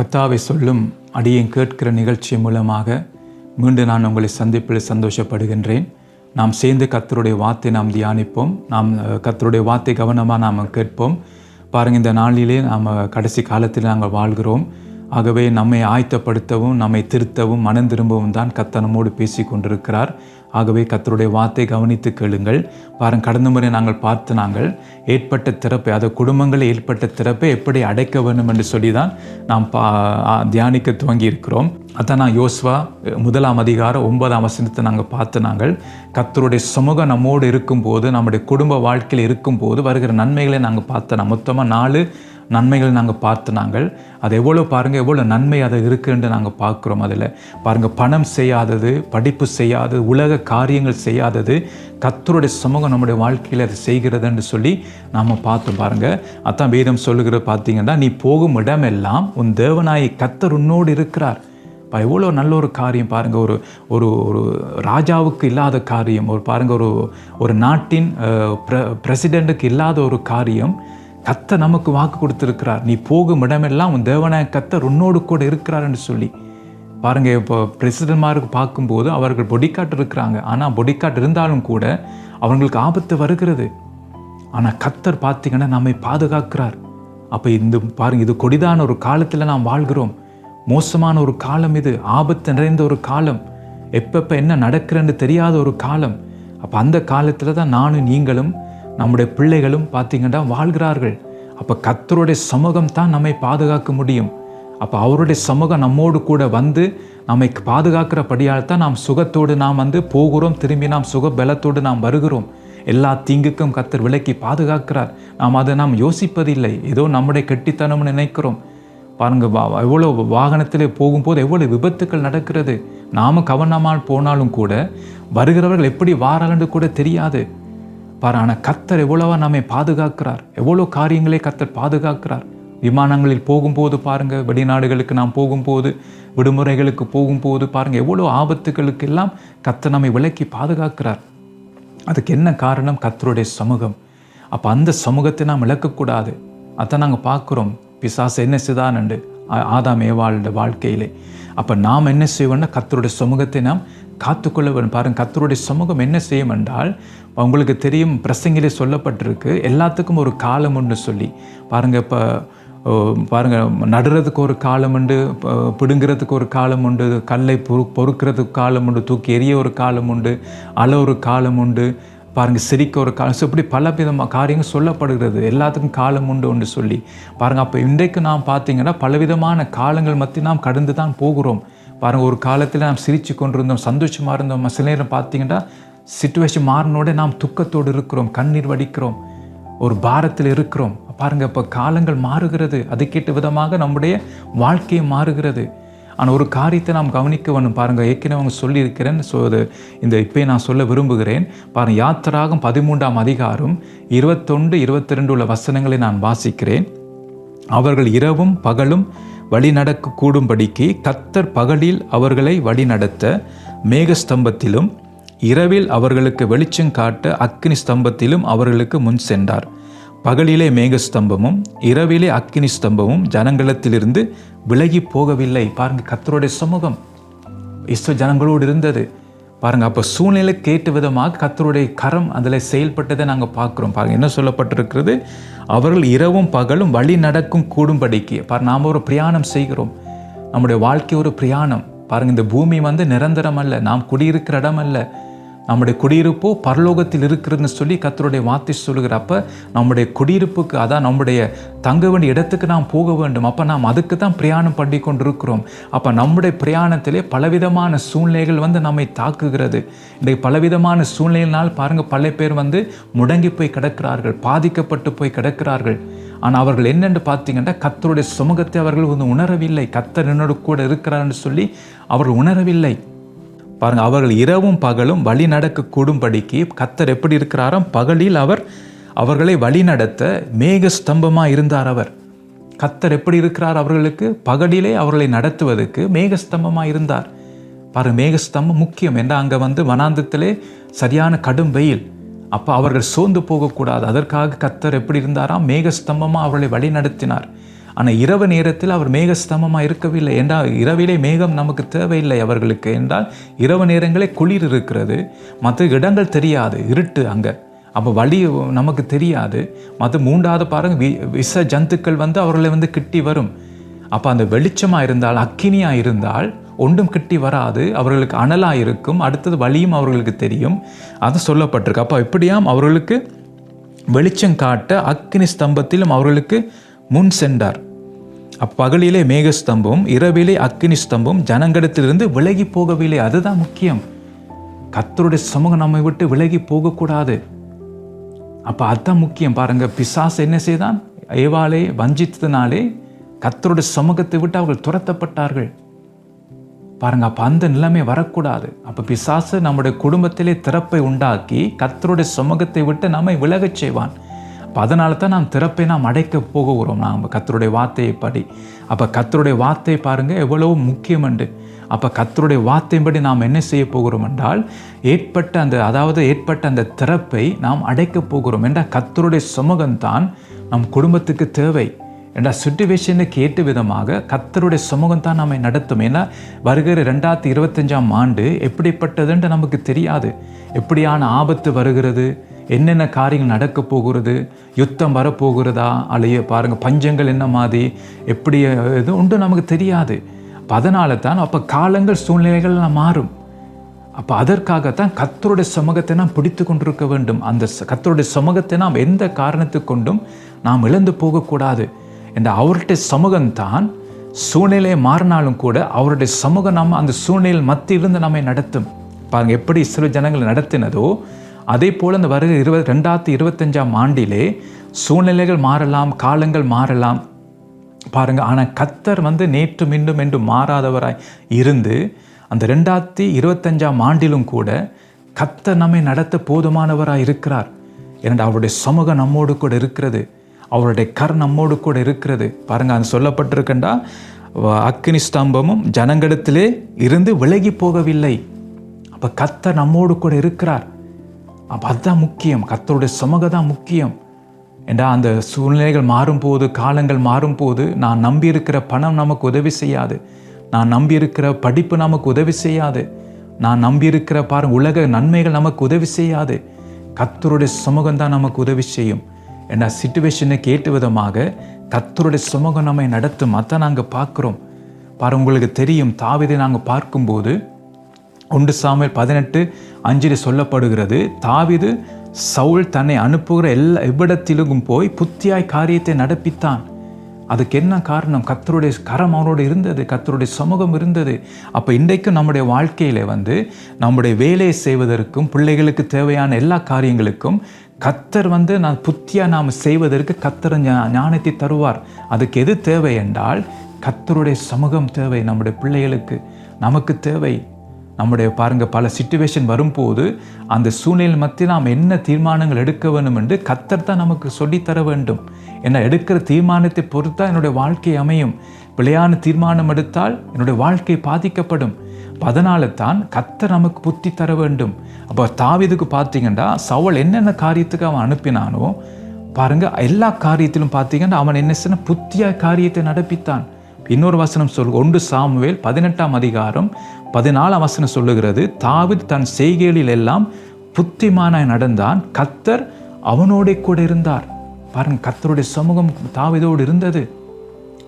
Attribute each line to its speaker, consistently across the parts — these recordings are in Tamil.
Speaker 1: கத்தாவை சொல்லும் அடியேன் கேட்கிற நிகழ்ச்சி மூலமாக மீண்டும் நான் உங்களை சந்திப்பில் சந்தோஷப்படுகின்றேன். நாம் சேர்ந்து கத்தருடைய வார்த்தை நாம் தியானிப்போம். நாம் கத்தருடைய வார்த்தை கவனமாக நாம் கேட்போம். பாருங்கள் இந்த நாளிலே நாம் கடைசி காலத்தில் நாங்கள் வாழ்கிறோம். ஆகவே நம்மை ஆயத்தப்படுத்தவும் நம்மை திருத்தவும் மனம் திரும்பவும் தான் கத்தனமோடு பேசி கொண்டிருக்கிறார். ஆகவே கத்தருடைய வார்த்தை கவனித்து கேளுங்கள். பாருங்க கடந்த முறை நாங்கள் பார்த்து நாங்கள் ஏற்பட்ட திறப்பை அது குடும்பங்களில் ஏற்பட்ட திறப்பை எப்படி அடைக்க வேண்டும் என்று சொல்லி தான் நாம் பா தியானிக்க துவங்கி இருக்கிறோம் அதான் நான் யோஸ்வா முதலாம் அதிகாரம் ஒன்பதாம் வசனத்தை நாங்கள் பார்த்து நாங்கள். கத்தருடைய சமூகம் நம்மோடு இருக்கும்போது நம்முடைய குடும்ப வாழ்க்கையில் இருக்கும்போது வருகிற நன்மைகளை நாங்கள் பார்த்தோம் மொத்தமாக நாலு நன்மைகள் நாங்கள் பார்த்து நாங்கள் அது எவ்வளோ பாருங்கள் எவ்வளோ நன்மை அது இருக்குன்னு நாங்கள் பார்க்குறோம் அதில். பாருங்கள் பணம் செய்யாதது படிப்பு செய்யாதது உலக காரியங்கள் செய்யாதது கத்தருடைய சமூகம் நம்முடைய வாழ்க்கையில் அதை செய்கிறதுன்னு சொல்லி நாம் பார்த்தோம் பாருங்கள் அதான் வேதம் சொல்லுகிற பார்த்தீங்கன்னா நீ போகும் இடமெல்லாம் உன் தேவனாய் கத்தர் உன்னோடு இருக்கிறார். இப்போ எவ்வளோ நல்ல ஒரு காரியம் பாருங்கள் ஒரு ஒரு ஒரு ராஜாவுக்கு இல்லாத காரியம். ஒரு பாருங்கள் ஒரு ஒரு நாட்டின் ப்ர பிரசிடெண்ட்டுக்கு இல்லாத ஒரு காரியம். கத்த நமக்கு வாக்கு கொடுத்துருக்கிறார். நீ போகும் இடமெல்லாம் உன் தேவனாய கத்தர் உன்னோடு கூட இருக்கிறார் என்று சொல்லி. பாருங்க இப்போ பிரசிடென்ட்மாருக்கு பார்க்கும்போது அவர்கள் பொடிக்காட் இருக்கிறாங்க. ஆனால் பொடிக்காட் இருந்தாலும் கூட அவங்களுக்கு ஆபத்து வருகிறது. ஆனால் கத்தர் பார்த்தீங்கன்னா நம்மை பாதுகாக்கிறார். அப்போ இந்த பாருங்க இது கொடிதான ஒரு காலத்தில் நாம் வாழ்கிறோம். மோசமான ஒரு காலம் இது. ஆபத்து நிறைந்த ஒரு காலம். எப்பப்போ என்ன நடக்கிறன்னு தெரியாத ஒரு காலம். அப்போ அந்த காலத்தில் தான் நானும் நீங்களும் நம்முடைய பிள்ளைகளும் பார்த்தீங்கன்னா வாழ்கிறார்கள். அப்போ கத்தருடைய சமூகம் தான் நம்மை பாதுகாக்க முடியும். அப்போ அவருடைய சமூகம் நம்மோடு கூட வந்து நம்மை பாதுகாக்கிறபடியால் தான் நாம் சுகத்தோடு நாம் வந்து போகிறோம். திரும்பி நாம் சுக பலத்தோடு நாம் வருகிறோம். எல்லா தீங்குக்கும் கத்தர் விலக்கி பாதுகாக்கிறார். நாம் அதை நாம் யோசிப்பதில்லை. ஏதோ நம்முடைய கெட்டித்தனம்னு நினைக்கிறோம். பாருங்க வா எவ்வளோ வாகனத்தில் போகும்போது எவ்வளோ விபத்துக்கள் நடக்கிறது. நாம் கவனமாக போனாலும் கூட வருகிறவர்கள் எப்படி வாராலன்னு கூட தெரியாது. பாரு ஆனால் கத்தர் எவ்வளவா நம்மை பாதுகாக்கிறார்? எவ்வளோ காரியங்களை கத்தர் பாதுகாக்கிறார்? விமானங்களில் போகும்போது பாருங்கள் வெளிநாடுகளுக்கு நாம் போகும்போது விடுமுறைகளுக்கு போகும்போது பாருங்கள் எவ்வளோ ஆபத்துகளுக்கு எல்லாம் கத்தர் நம்மை விலக்கி பாதுகாக்கிறார். அதுக்கு என்ன காரணம்? கத்தருடைய சமூகம். அப்போ அந்த சமூகத்தை நாம் இழக்கக்கூடாது. அதை நாங்கள் பார்க்குறோம். பிசாசு என்ன செய்தான்னு? ஆதாம் ஏவாளோட வாழ்க்கையிலே. அப்போ நாம் என்ன செய்வோம்னா கத்தருடைய சமூகத்தை நாம் காத்துக்கொள்ள வேண்டும் பாருங்க கத்தருடைய சமூகம் என்ன செய்யும் என்றால் உங்களுக்கு தெரியும் பிரசங்கிலே சொல்லப்பட்டிருக்கு எல்லாத்துக்கும் ஒரு காலம் உண்டு சொல்லி. பாருங்க இப்போ பாருங்கள் பாருங்க நடுறதுக்கு ஒரு காலம் உண்டு பிடுங்கிறதுக்கு ஒரு காலம் உண்டு கல்லை பொறு பொறுக்கிறதுக்கு காலம் உண்டு தூக்கி எரிய ஒரு காலம் உண்டு அழ ஒரு காலம் உண்டு பாருங்கள் சிரிக்க ஒரு காலம் ஸோ இப்படி பல விதமாக காரியங்கள் சொல்லப்படுகிறது எல்லாத்துக்கும் காலம் உண்டு ஒன்று சொல்லி. பாருங்கள் அப்போ இன்றைக்கு நாம் பார்த்தீங்கன்னா பலவிதமான காலங்கள் மத்தி நாம் கடந்து தான் போகிறோம். பாருங்க ஒரு காலத்தில் நாம் சிரித்து கொண்டிருந்தோம் சந்தோஷமாக இருந்தோம். சில நேரம் பார்த்தீங்கன்னா சுச்சுவேஷன் மாறினோட நாம் துக்கத்தோடு இருக்கிறோம் கண்ணீர் வடிக்கிறோம் ஒரு பாரத்தில் இருக்கிறோம். பாருங்கள் இப்போ காலங்கள் மாறுகிறது. அதுக்கேற்ற விதமாக நம்முடைய வாழ்க்கையும் மாறுகிறது. ஆனால் ஒரு காரியத்தை நாம் கவனிக்க வேணும் பாருங்கள் ஏற்கனவே அவங்க சொல்லியிருக்கிறேன். ஸோ அது இந்த இப்போ நான் சொல்ல விரும்புகிறேன். பாருங்க யாத்திராகும் பதிமூன்றாம் அதிகாரம் இருபத்தொன்று இருபத்தி ரெண்டு உள்ள வசனங்களை நான் வாசிக்கிறேன். அவர்கள் இரவும் பகலும் வழி கூடும்படிக்கு கத்தர் பகலில் அவர்களை வழிநடத்த மேகஸ்தம்பத்திலும் இரவில் அவர்களுக்கு வெளிச்சம் காட்ட அக்னி ஸ்தம்பத்திலும் அவர்களுக்கு முன் சென்றார். பகலிலே மேகஸ்தம்பமும் இரவிலே அக்னி ஸ்தம்பமும் ஜனங்களத்திலிருந்து விலகி போகவில்லை. பாருங்கள் கத்தருடைய சமூகம். இஸ்வ ஜனங்களோடு இருந்தது. பாருங்க அப்போ சூழ்நிலை கேட்டு விதமாக கத்தருடைய கரம் அதில் செயல்பட்டதை நாங்கள் பார்க்குறோம். பாருங்க என்ன சொல்லப்பட்டிருக்கிறது? அவர்கள் இரவும் பகலும் வழி நடக்கும் கூடும்படிக்கு. பாரு நாம் ஒரு பிரயாணம் செய்கிறோம். நம்முடைய வாழ்க்கை ஒரு பிரயாணம். பாருங்க இந்த பூமி வந்து நிரந்தரம் அல்ல. நாம் குடியிருக்கிற இடம் அல்ல. நம்முடைய குடியிருப்போ பரலோகத்தில் இருக்கிறதுன்னு சொல்லி கத்தருடைய வார்த்தை சொல்லுகிறப்ப நம்முடைய குடியிருப்புக்கு அதான் நம்முடைய தங்க வேண்டிய இடத்துக்கு நாம் போக வேண்டும். அப்போ நாம் அதுக்கு தான் பிரயாணம் பண்ணி கொண்டிருக்கிறோம் அப்போ நம்முடைய பிரயாணத்திலே பலவிதமான சூழ்நிலைகள் வந்து நம்மை தாக்குகிறது. இன்றைக்கு பலவிதமான சூழ்நிலையினால் பாருங்கள் பல பேர் வந்து முடங்கி போய் கிடக்கிறார்கள் பாதிக்கப்பட்டு போய் கிடக்கிறார்கள். ஆனால் அவர்கள் என்னென்று பார்த்தீங்கன்னா கத்தருடைய சுமகத்தை அவர்கள் வந்து உணரவில்லை. கத்தர் என்னோடு கூட இருக்கிறார்னு சொல்லி அவர்கள் உணரவில்லை. பாருங்க அவர்கள் இரவும் பகலும் வழி நடக்கக்கூடும்படிக்கு கத்தர் எப்படி இருக்கிறாராம்? பகலில் அவர் அவர்களை வழி நடத்த மேக ஸ்தம்பமாக இருந்தார் அவர். கத்தர் எப்படி இருக்கிறார் அவர்களுக்கு? பகலிலே அவர்களை நடத்துவதற்கு மேகஸ்தம்பமாக இருந்தார். பாரு மேகஸ்தம்பம் முக்கியம். ஏன்னா அங்கே வந்து வனாந்தத்திலே சரியான கடும் வெயில். அப்போ அவர்கள் சோர்ந்து போகக்கூடாது. அதற்காக கத்தர் எப்படி இருந்தாராம்? மேகஸ்தம்பமாக அவர்களை வழி நடத்தினார். ஆனால் இரவு நேரத்தில் அவர் மேகஸ்தமமாக இருக்கவில்லை என்றால் இரவிலே மேகம் நமக்கு தேவையில்லை அவர்களுக்கு என்றால் இரவு நேரங்களே குளிர் இருக்கிறது. மற்ற இடங்கள் தெரியாது இருட்டு அங்கே. அப்போ வழி நமக்கு தெரியாது. மற்ற மூன்றாவது பாருங்க வி விஷ ஜந்துக்கள் வந்து அவர்களை வந்து கிட்டி வரும். அப்போ அந்த வெளிச்சமாக இருந்தால் அக்கினியாக இருந்தால் ஒன்றும் கிட்டி வராது. அவர்களுக்கு அனலாக இருக்கும். அடுத்தது வழியும் அவர்களுக்கு தெரியும். அது சொல்லப்பட்டிருக்கு. அப்போ இப்படியாம் அவர்களுக்கு வெளிச்சம் காட்ட அக்கினி ஸ்தம்பத்திலும் அவர்களுக்கு முன் சென்றார். அப்பகலிலே மேகஸ்தம்பம் இரவிலே அக்னி ஸ்தம்பம் ஜனங்களிடத்திலிருந்து விலகி போகவில்லை. அதுதான் முக்கியம். கத்தருடைய சமூகம் நம்மை விட்டு விலகி போகக்கூடாது. அப்போ அதுதான் முக்கியம். பாருங்க பிசாஸ் என்ன செய்தான்? ஏவாலே வஞ்சித்ததினாலே கத்தருடைய சமூகத்தை விட்டு அவர்கள் துரத்தப்பட்டார்கள். பாருங்க அப்போ அந்த நிலைமை வரக்கூடாது. அப்போ பிசாசு நம்முடைய குடும்பத்திலே திறப்பை உண்டாக்கி கத்தருடைய சமூகத்தை விட்டு நம்மை விலகச் செய்வான். அப்போ அதனால தான் நாம் திறப்பை நாம் அடைக்க போகிறோம். நாம் கத்தருடைய வார்த்தையை படி. அப்போ கத்தருடைய வார்த்தை பாருங்கள் எவ்வளவு முக்கியம் என்று. அப்போ கத்தருடைய வார்த்தையின்படி நாம் என்ன செய்ய போகிறோம் என்றால் ஏற்பட்ட அந்த அதாவது ஏற்பட்ட அந்த திறப்பை நாம் அடைக்கப் போகிறோம் என்றால் கத்தருடைய சமூகம்தான் நம் குடும்பத்துக்கு தேவை. என்ற சுச்சுவேஷனுக்கு ஏற்ற விதமாக கத்தருடைய சமூகம் தான் நம்மை நடத்தும். ஏன்னா வருகிற ரெண்டாயிரத்தி இருபத்தஞ்சாம் ஆண்டு எப்படிப்பட்டதுன்ட்டு நமக்கு தெரியாது. எப்படியான ஆபத்து வருகிறது என்னென்ன காரியங்கள் நடக்க போகிறது யுத்தம் வரப்போகிறதா அல்லையே பாருங்கள் பஞ்சங்கள் என்ன மாதிரி எப்படி இது உண்டு நமக்கு தெரியாது. அப்போ அதனால தான் அப்போ காலங்கள் சூழ்நிலைகள் மாறும். அப்போ அதற்காகத்தான் கத்தருடைய சமூகத்தை நாம் பிடித்து கொண்டிருக்க வேண்டும். அந்த கத்தருடைய சமூகத்தை நாம் எந்த காரணத்தை கொண்டும் நாம் இழந்து போகக்கூடாது. என்ற அவருடைய சமூகம்தான் சூழ்நிலை மாறினாலும் கூட அவருடைய சமூகம் நம்ம அந்த சூழ்நிலையில் மத்தியிலிருந்து நம்மை நடத்தும். பாருங்கள் எப்படி சிறு ஜனங்களை நடத்தினதோ அதே போல் இந்த வருகிற இருபது ரெண்டாயிரத்தி இருபத்தஞ்சாம் ஆண்டிலே சூழ்நிலைகள் மாறலாம் காலங்கள் மாறலாம். பாருங்கள் ஆனால் கத்தர் வந்து நேற்று மீண்டும் என்று மாறாதவராய் இருந்து அந்த ரெண்டாயிரத்தி இருபத்தஞ்சாம் ஆண்டிலும் கூட கத்தர் நம்மை நடத்த போதுமானவராக இருக்கிறார். ஏனென்றால் அவருடைய சமூகம் நம்மோடு கூட இருக்கிறது. அவருடைய கர் நம்மோடு கூட இருக்கிறது. பாருங்க அது சொல்லப்பட்டிருக்கண்டா அக்னி ஸ்தம்பமும் ஜனங்களிடத்திலே இருந்து விலகி போகவில்லை. அப்போ கத்தர் நம்மோடு கூட இருக்கிறார். அப்போ அதுதான் முக்கியம். கத்தருடைய சுமக தான் முக்கியம். ஏண்டா அந்த சூழ்நிலைகள் மாறும்போது காலங்கள் மாறும்போது நான் நம்பியிருக்கிற பணம் நமக்கு உதவி செய்யாது. நான் நம்பியிருக்கிற படிப்பு நமக்கு உதவி செய்யாது. நான் நம்பியிருக்கிற பாரு உலக நன்மைகள் நமக்கு உதவி செய்யாது. கத்தருடைய சுமகம் தான் நமக்கு உதவி செய்யும். ஏன்னா சுச்சுவேஷனுக்கு ஏற்ற விதமாக கத்தருடைய சுமகம் நம்மை நடத்தும். அதான் நாங்கள் பார்க்குறோம். பாரு உங்களுக்கு தெரியும் தாவிதை நாங்கள் பார்க்கும்போது ஒன்று சாமியல் பதினெட்டு அஞ்சில் சொல்லப்படுகிறது தாவிது சவுல் தன்னை அனுப்புகிற எல்லா எவ்விடத்திலும் போய் புத்தியாய் காரியத்தை நடப்பித்தான். அதுக்கு என்ன காரணம்? கத்தருடைய கரம் அவனோடு இருந்தது கத்தருடைய சமூகம் இருந்தது. அப்போ இன்றைக்கும் நம்முடைய வாழ்க்கையில் வந்து நம்முடைய வேலையை செய்வதற்கும் பிள்ளைகளுக்கு தேவையான எல்லா காரியங்களுக்கும் கத்தர் வந்து நான் புத்தியாக நாம் செய்வதற்கு கத்தர் ஞா- ஞானத்தை தருவார். அதுக்கு எது தேவை என்றால் கத்தருடைய சமூகம் தேவை நம்முடைய பிள்ளைகளுக்கு. நமக்கு தேவை நம்முடைய பாருங்கள் பல சுச்சுவேஷன் வரும்போது அந்த சூழ்நிலை மத்தியில் நாம் என்ன தீர்மானங்கள் எடுக்க வேண்டும் என்று கத்தர் தான் நமக்கு சொல்லித் தர வேண்டும். என்ன எடுக்கிற தீர்மானத்தை பொறுத்தா என்னுடைய வாழ்க்கை அமையும். பிழையான தீர்மானம் எடுத்தால் என்னுடைய வாழ்க்கை பாதிக்கப்படும். அதனால தான் கத்தர் நமக்கு புத்தி தர வேண்டும். அப்போ தாவிதுக்கு பார்த்தீங்கன்னா சவுல் என்னென்ன காரியத்துக்கு அவன் அனுப்பினானோ பாருங்கள் எல்லா காரியத்திலும் பார்த்தீங்கன்னா அவன் என்ன செய்ய புத்திய காரியத்தை நடப்பித்தான். இன்னொரு வசனம் சொல் ஒன்று சாமுவேல் பதினெட்டாம் அதிகாரம் பதினாலாம் வசனம் சொல்லுகிறது தாவித் தன் செய்கைகளில் எல்லாம் புத்திமானாய் நடந்தான். கத்தர் அவனோட கூட இருந்தார். பாருங்க கத்தருடைய சமூகம் தாவிதோடு இருந்தது.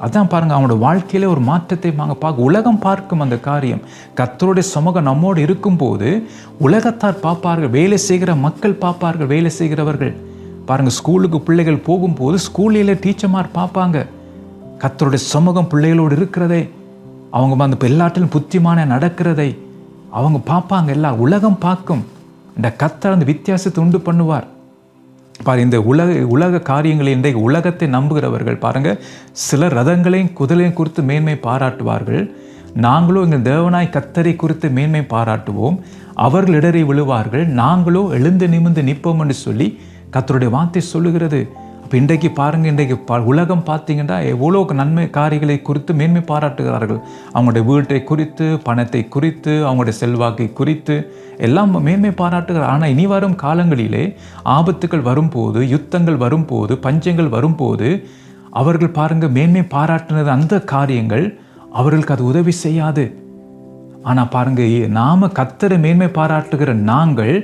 Speaker 1: அதான் பாருங்க அவனோட வாழ்க்கையில ஒரு மாற்றத்தை நாங்கள் பார்க்க உலகம் பார்க்கும் அந்த காரியம். கத்தருடைய சமூகம் நம்மோடு இருக்கும்போது உலகத்தார் பார்ப்பார்கள் வேலை செய்கிற மக்கள் பார்ப்பார்கள் வேலை செய்கிறவர்கள். பாருங்க ஸ்கூலுக்கு பிள்ளைகள் போகும்போது ஸ்கூலில் டீச்சர்மார் பார்ப்பாங்க. கத்தருடைய சமூகம் பிள்ளைகளோடு இருக்கிறதே. அவங்க அந்த எல்லாத்திலும் புத்திமான நடக்கிறதை அவங்க பார்ப்பாங்க எல்லா உலகம் பார்க்கும். இந்த கத்தர் அந்த வித்தியாசத்தை உண்டு பண்ணுவார். பாரு இந்த உலக உலக காரியங்களை இன்றைக்கு உலகத்தை நம்புகிறவர்கள் பாருங்க சில ரதங்களையும் குதிரையும் குறித்து மேன்மை பாராட்டுவார்கள். நாங்களும் எங்கள் தேவனாய் கத்தரை குறித்து மேன்மை பாராட்டுவோம். அவர்கள் இடறி விழுவார்கள். நாங்களோ எழுந்து நிமிர்ந்து நிற்போம் என்று சொல்லி கத்தருடைய வார்த்தை சொல்லுகிறது. இப்போ இன்றைக்கு பாருங்கள் இன்றைக்கு ப உலகம் பார்த்தீங்கன்னா எவ்வளோ நன்மை காரியங்களை குறித்து மேன்மை பாராட்டுகிறார்கள். அவங்களுடைய வீட்டை குறித்து பணத்தை குறித்து அவங்களுடைய செல்வாக்கை குறித்து எல்லாம் மேன்மை பாராட்டுகிறார். ஆனால் இனி வரும் காலங்களிலே ஆபத்துகள் வரும்போது யுத்தங்கள் வரும்போது பஞ்சங்கள் வரும்போது அவர்கள் பாருங்கள் மேன்மை பாராட்டினது அந்த காரியங்கள் அவர்களுக்கு அது உதவி செய்யாது. ஆனால் பாருங்கள் நாம் கத்தரை மேன்மை பாராட்டுகிற நாங்கள்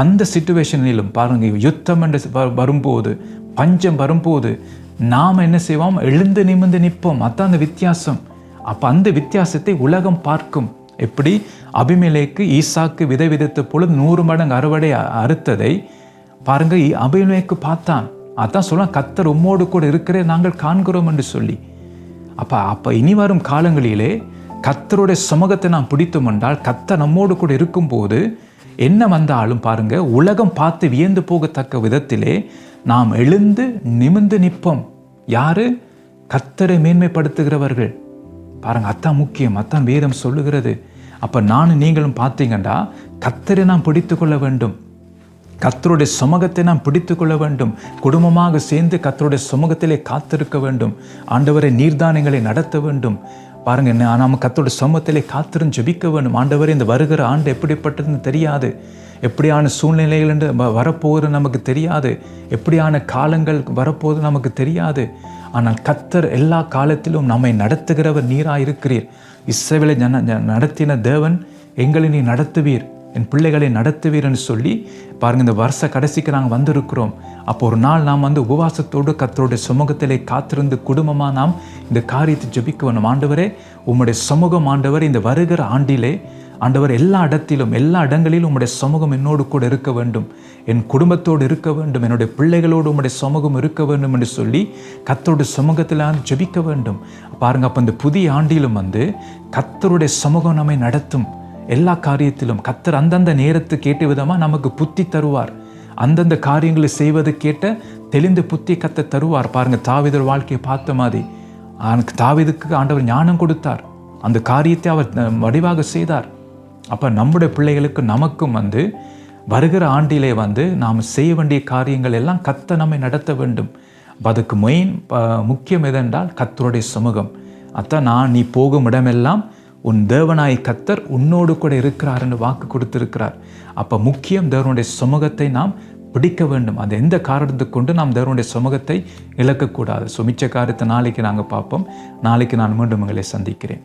Speaker 1: அந்த சுச்சுவேஷனிலும் பாருங்கள் யுத்தம் என்று வரும்போது பஞ்சம் வரும்போது நாம் என்ன செய்வோம்? எழுந்து நிமிர்ந்து நிற்போம். அதான் அந்த வித்தியாசம். அப்போ அந்த வித்தியாசத்தை உலகம் பார்க்கும். எப்படி? அபிமேலேக்கு ஈசாக்கு விதை விதைத்த பொழுது நூறு மடங்கு அறுவடை அறுத்ததை பாருங்க இ- பார்த்தான். அதான் சொல்லலாம் கத்தர் உம்மோடு கூட இருக்கிறே நாங்கள் காண்கிறோம் என்று சொல்லி. அப்போ அப்போ இனி வரும் காலங்களிலே கத்தருடைய சமூகத்தை நாம் பிடித்தோம் என்றால் கத்தர் நம்மோடு கூட இருக்கும்போது என்ன வந்தாலும் பாருங்க உலகம் பார்த்து வியந்து போகத்தக்க விதத்திலே நாம் எழுந்து நிமிர்ந்து நிற்போம். யாரு? கத்தரை மேன்மைப்படுத்துகிறவர்கள். பாருங்க அத்தான் முக்கியம் அத்தான் வேதம் சொல்லுகிறது. அப்போ நானும் நீங்களும் பார்த்தீங்கன்னா கத்தரை நாம் பிடித்து கொள்ள வேண்டும். கத்தருடைய சுமகத்தை நாம் பிடித்து கொள்ள வேண்டும். குடும்பமாக சேர்ந்து கத்தருடைய சுமகத்திலே காத்திருக்க வேண்டும். ஆண்டவரை நீர்தானங்களை நடத்த வேண்டும். பாருங்க என்ன நாம் கத்தோட சமத்திலே காத்திருந்து ஜபிக்க வேணும் ஆண்டவரே இந்த வருகிற ஆண்டு எப்படிப்பட்டதுன்னு தெரியாது. எப்படியான சூழ்நிலைகள் என்று வரப்போகுது நமக்கு தெரியாது. எப்படியான காலங்கள் வரப்போகுது நமக்கு தெரியாது. ஆனால் கத்தர் எல்லா காலத்திலும் நம்மை நடத்துகிறவர் நீராக இருக்கிறீர் இசைவிலை நடத்தின தேவன் எங்களை நீ நடத்துவீர். என் பிள்ளைகளை நடத்துவீர்னு சொல்லி பாருங்கள் இந்த வருஷ கடைசிக்கு நாங்கள் வந்திருக்கிறோம். அப்போ ஒரு நாள் நாம் வந்து உபவாசத்தோடு கத்தருடைய சமூகத்திலே காத்திருந்து குடும்பமாக நாம் இந்த காரியத்தை ஜெபிக்க வேணும் ஆண்டவரே உம்முடைய சமூகம் ஆண்டவர் இந்த வருகிற ஆண்டிலே ஆண்டவர் எல்லா இடத்திலும் எல்லா இடங்களிலும் உம்முடைய சமூகம் என்னோடு கூட இருக்க வேண்டும். என் குடும்பத்தோடு இருக்க வேண்டும். என்னுடைய பிள்ளைகளோடு உம்முடைய சமூகம் இருக்க வேண்டும் என்று சொல்லி கத்தருடைய சமூகத்தில் ஜபிக்க ஜெபிக்க வேண்டும். பாருங்க அப்போ இந்த புதிய ஆண்டிலும் வந்து கத்தருடைய சமூகம் நம்மை நடத்தும். எல்லா காரியத்திலும் கத்தர் அந்தந்த நேரத்துக்கு ஏற்ற விதமாக நமக்கு புத்தி தருவார். அந்தந்த காரியங்களை செய்வது கேட்ட தெளிந்த புத்தி கத்த தருவார். பாருங்க தாவிதர் வாழ்க்கையை பார்த்த மாதிரி. அவனுக்கு தாவீதுக்கு ஆண்டவர் ஞானம் கொடுத்தார். அந்த காரியத்தை அவர் வடிவாக செய்தார். அப்போ நம்முடைய பிள்ளைகளுக்கு நமக்கும் வந்து வருகிற ஆண்டிலே வந்து நாம் செய்ய வேண்டிய காரியங்கள் எல்லாம் கத்த நம்மை நடத்த வேண்டும். அதுக்கு மெயின் முக்கியம் எதென்றால் கத்தருடைய சமூகம். அதான் நான் நீ போகும் இடமெல்லாம் உன் தேவனாய் கத்தர் உன்னோடு கூட இருக்கிறாருன்னு வாக்கு கொடுத்திருக்கிறார். அப்போ முக்கியம் தேவனுடைய சமூகத்தை நாம் பிடிக்க வேண்டும். அது எந்த காரணத்தை கொண்டு நாம் தேவனுடைய சமூகத்தை இழக்கக்கூடாது. சுமிச்ச காரியத்தை நாளைக்கு நாங்கள் பார்ப்போம். நாளைக்கு நான் மீண்டும் உங்களை சந்திக்கிறேன்.